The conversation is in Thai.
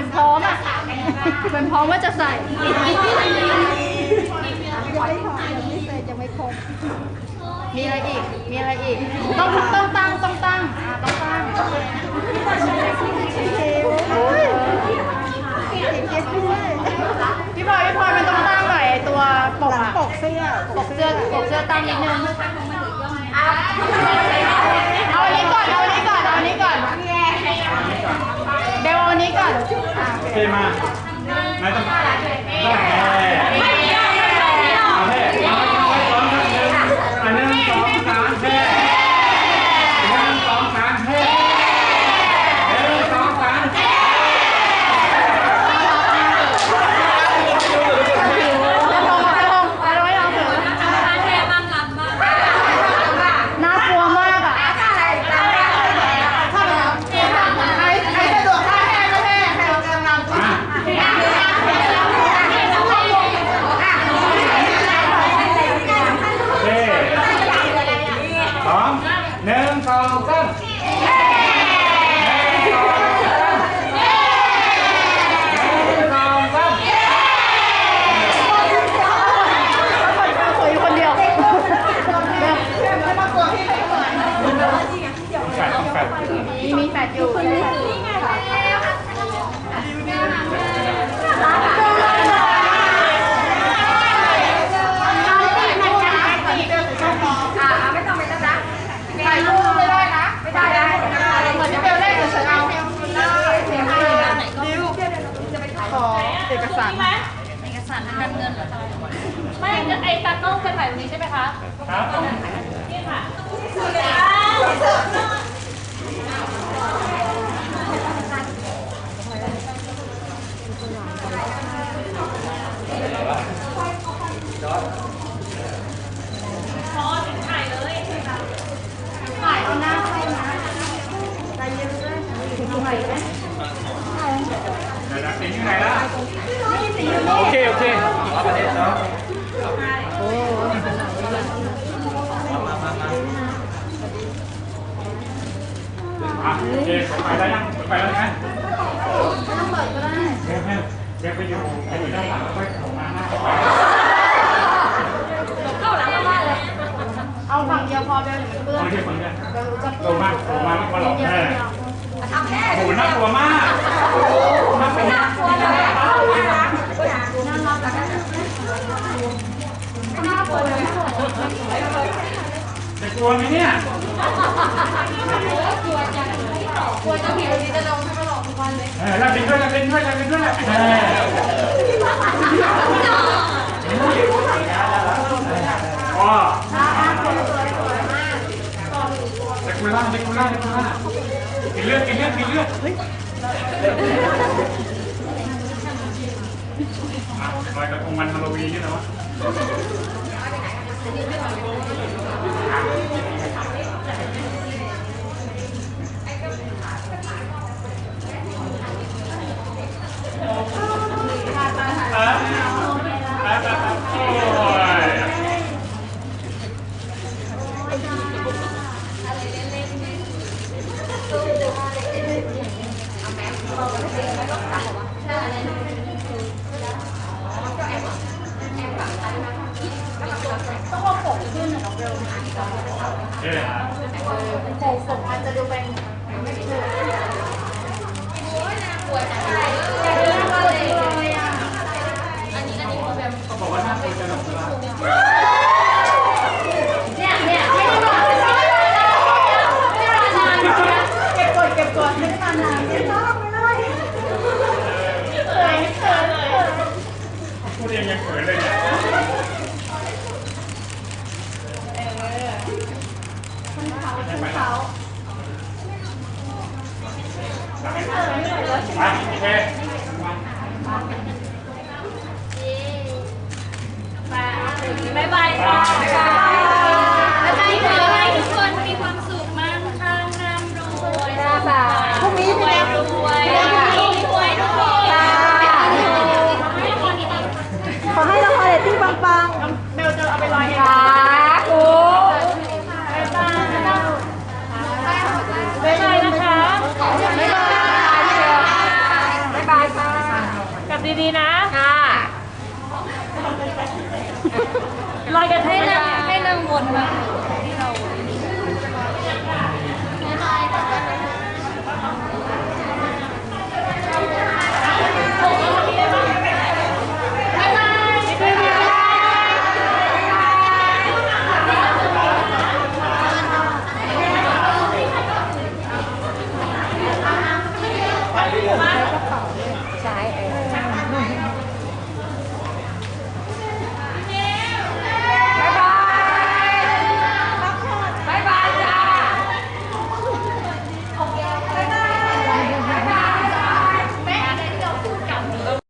มือนพร้อมอะเหมือนพร้อมว่าจะใส่มีอะไรอีก มีอะไรอีก ต้องต้องตั้งต้องตั้งอ่าต้องตั้งโอ้ยพี่พลอยพี่พลอยมันต้องตั้งหน่อยไอ้ตัวปกอะปกเสื้อปกเสื้อปกเสื้อตั้งนิดนึง เอาอันนี้ก่อน เอาอันนี้ก่อน เอาอันนี้ก่อนเบลเอาอันนี้ก่อน อะโอเคมาไหนต้องต้องแห่เอาแห่เอาไว้พร้อมกันหนึ่งอันหนึ่งสองสามแห่หนึ่งสองสามแห่หนึ่งสองสามแห่ กระทงกระทงเอาไว้เอาเถอะน่ากลัวมากอะไอ้ไอ้สะดวกท่าแห้งก็แห้งใครเอากำลัง มาโอเคสองหนึ่งสองสามหนึ่งสองสามหนึ่งสองสาม สวยคนเดียว แฟดแฟด มีมีแฟดอยู่ ถ่ายรูปไม่ได้นะ ไม่ได้ได้เหมือนที่เบลเล่นเฉยๆเอาดิวข อเอกสารไม่ไอ้ตาต้องเป็นแบบนี้ใช่ไหมคะครับนี่ค่ะถ่ายเอาหน้าเข้านะใจเย็นด้วยตรงไหนไหม โอเค โอเครับประเทศเนาะอะโอเคไปได้ยังไปแล้วนะไม่ต้องเปิดก็ได้เดี๋ยวให้เดี๋ยวไปอยู่ไปอยู่ด้านหลังแล้วค่อยออกมาหน้าเข้าไปเข้าหลังบ้านเลยเอาฝั่งเดียวพอเบลเดี๋ยวมันเปื้อนคนที่คนเนี้ยเบลรู้จะลงมาลงมาไม่มาหลอกเดียวแม่เดียวโอ้โหน่ากลัวมาก น่ากลัวมากน่ารักนะน่ากลัวเลยจะกลัวไหมเนี่ยกลัวจะผิวนี้จะลงให้มาหลอกทุกวันเลยเออรับบินด้วยรับบินด้วยรับบินด้วยเอออ๋อเด็กกุล่าเด็กกุล่าเด็กกุล่ากินเลือดกินเลือดกินเลือดเฮ้ยอะ ลอยกระทงวันฮาโลวีนนี่นะวะอ่ แต่ส่งมันจะดูเป็นไม่เชื่อโอ้ยน่ากลัวงเลยอันนี้อันนี้คืแบบเขาบอกว่าน่ากลัวจังเลยเขินเลย เคบายบายค่ะ ค่ะลอยกระทงให้นางให้นางวนมา